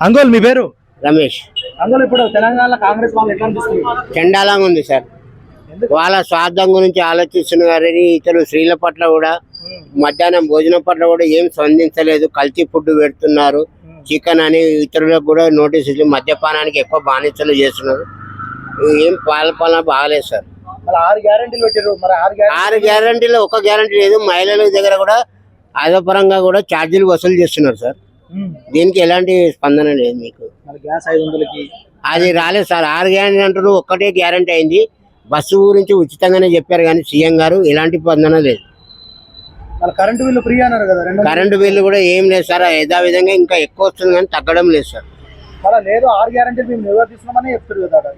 అంగోల్ మీ పేరు? రమేష్. అంగోల్ ఇప్పుడు తెలంగాణ కాంగ్రెస్ వాళ్ళు ఎట్లా అనిపిస్తుంది? చండాలంగా ఉంది సార్. వాళ్ళ స్వార్థం గురించి ఆలోచిస్తున్నారని ఇతరు స్త్రీల పట్ల కూడా మధ్యాహ్నం భోజనం పట్ల కూడా ఏం స్పందించలేదు. కల్తీ ఫుడ్ పెడుతున్నారు. చికెన్ అని ఇతరులకు కూడా నోటీసులు మద్యపానానికి ఎక్కువ బానిసలు చేస్తున్నారు. ఏం పాలపాలన బాగాలేదు సార్. మరి ఆరు గ్యారెంటీలు పెట్టారు మరి ఆరు ఆరు గ్యారంటీలో ఒక గ్యారంటీ లేదు. మహిళల దగ్గర కూడా ఆదాపరంగా కూడా ఛార్జీలు వసూలు చేస్తున్నారు సార్. దీనికి ఎలాంటి స్పందన లేదు మీకు. మరి గ్యాస్ ఐదు వందలకి? అది రాలేదు సార్. ఆరు గ్యారంటీ అంటారు ఒక్కటే గ్యారంటీ అయింది. బస్సు గురించి ఉచితంగానే చెప్పారు కానీ సీఎం గారు ఎలాంటి స్పందన లేదు. కరెంటు బిల్లు ఫ్రీ అన్నారు కదా కరెంటు బిల్లు కూడా ఏం లేదు సార్. యథావిధంగా ఇంకా ఎక్కువ వస్తుంది కానీ తగ్గడం లేదు సార్. మళ్ళీ లేదు ఆరు గ్యారెంటీలు మేము నిర్వర్తిస్తున్నామని చెప్తారు కదా ఆడ.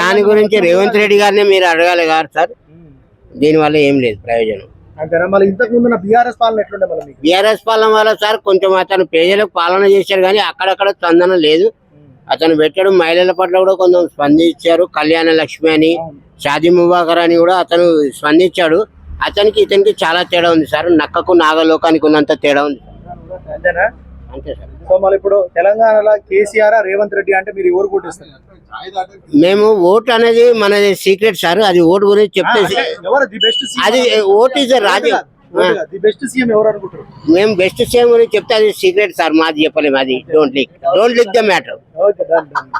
దాని గురించి రేవంత్ రెడ్డి గారిని మీరు అడగాలి గారు సార్. దీనివల్ల ఏం లేదు ప్రయోజనం. అంతేనా? మళ్ళీ ఇంతకు ముందు బీఆర్ఎస్ పాలన ఎట్లుండే మళ్ళీ మీకు? బీఆర్ఎస్ పాలన వల్ల సార్ కొంచెం అతను ప్రజలకు పాలన చేశారు కానీ అక్కడక్కడ స్పందన లేదు. అతను పెట్టడం మహిళల పట్ల కూడా కొంచెం స్పందించారు. కళ్యాణ లక్ష్మి అని షాదీ ముబాకర్ అని కూడా అతను స్పందించాడు. అతనికి ఇతనికి చాలా తేడా ఉంది సార్. నక్కకు నాగలోకానికి ఉన్నంత తేడా ఉంది. అంతేనా? సో మళ్ళీ ఇప్పుడు తెలంగాణలో కేసీఆర్ రేవంత్ రెడ్డి అంటే మీరు ఎవరు కొట్టిస్తారు మేము ఓటు అనేది మనది సీక్రెట్ సార్ అది ఓటు గురించి చెప్తే అది vote is Raju. The best CM ఎవరు అనుకుంటారు? మేము బెస్ట్ సేమ్ గురించి చెప్తే అది సీక్రెట్ సార్ మాది చెప్పలేము అది don't leak don't leak the matter okay done done